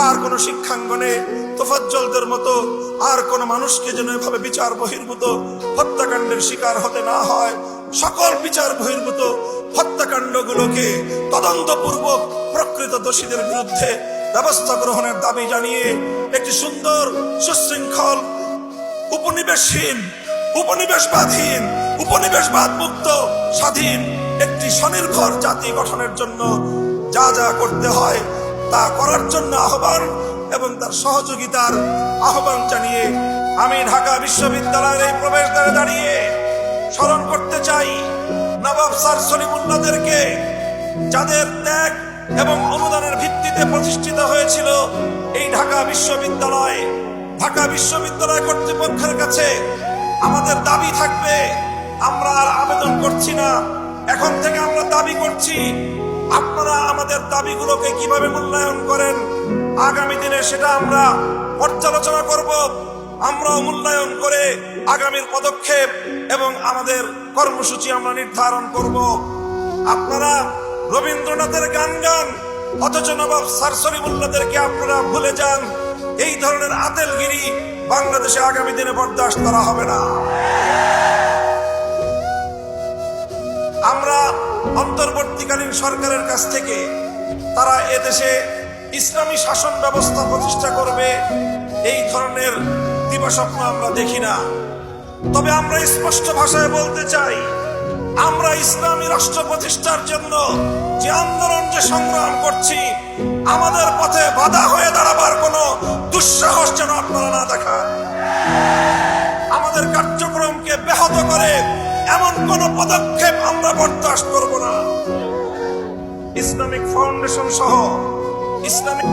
আর কোন শিক্ষাঙ্গনে তোফাজ্জলদের মতো আর কোন মানুষকে যেন এভাবে বিচার বহির্ভূত হত্যাকাণ্ডের শিকার হতে না হয়। সকল বিচার বহির্ভূত হত্যাকাণ্ডগুলোকে তদন্তপূর্বক প্রকৃত দোষীদের বিরুদ্ধে ব্যবস্থা গ্রহণের দাবি জানিয়ে একটি সুন্দর, সুশৃঙ্খল, উপনিবেশহীন উপনিবেশবাদহীন উপনিবেশবাদ মুক্ত স্বাধীন একটি স্বনির্ভর জাতি গঠনের জন্য যা যা করতে হয় তা করার জন্য আহ্বান এবং তার সহযোগিতার আহ্বান জানিয়ে আমি ঢাকা বিশ্ববিদ্যালয়ের এই প্রবেশদ্বারে দাঁড়িয়ে স্মরণ করতে চাই নবাব স্যার সলিমুল্লাদেরকে যাদের ত্যাগ এবং অনুদানের ভিত্তিতে প্রতিষ্ঠিত হয়েছিল এই ঢাকা বিশ্ববিদ্যালয়। ঢাকা বিশ্ববিদ্যালয় কর্তৃপক্ষের কাছে আমাদের দাবি থাকবে, আমরা আর আবেদন করছি না। এখন থেকে আমরা দাবি করছি আপনারা আমাদের দাবিগুলোকে কীভাবে মূল্যায়ন করেন? আগামী দিনে সেটা আমরা পর্যালোচনা করব। আমরা মূল্যায়ন করে আগামীর পদক্ষেপ এবং আমাদের কর্মসূচি আমরা নির্ধারণ করব। আপনারা রবীন্দ্রনাথের গান গান, অথচ নবাব সারসরিমুল্লাদেরকে আপনারা ভুলে যান। এই ধরনের আতেলগিরি বাংলাদেশে আগামী দিনে বরদাস্ত করা হবে না। আমরা অন্তর্বর্তীকালীন সরকারের কাছ থেকে তারা এদেশে ইসলামী শাসন ব্যবস্থা প্রতিষ্ঠা করবে, এই ধরনের দিবাস্বপ্ন আমরা দেখি না। তবে আমরা স্পষ্ট ভাষায় বলতে চাই, আমরা ইসলামী রাষ্ট্র প্রতিষ্ঠার জন্য যে আন্দোলন, যে সংগ্রাম করছি, আমাদের পথে বাধা হয়ে দাঁড়াবার কোনো দুঃসাহস যেন আপনারা না দেখান। আমাদের কার্যক্রমকে ব্যাহত করে এমন কোন পদক্ষেপ আমরা বরদাস্ত করব না। ইসলামিক ফাউন্ডেশন সহ ইসলামিক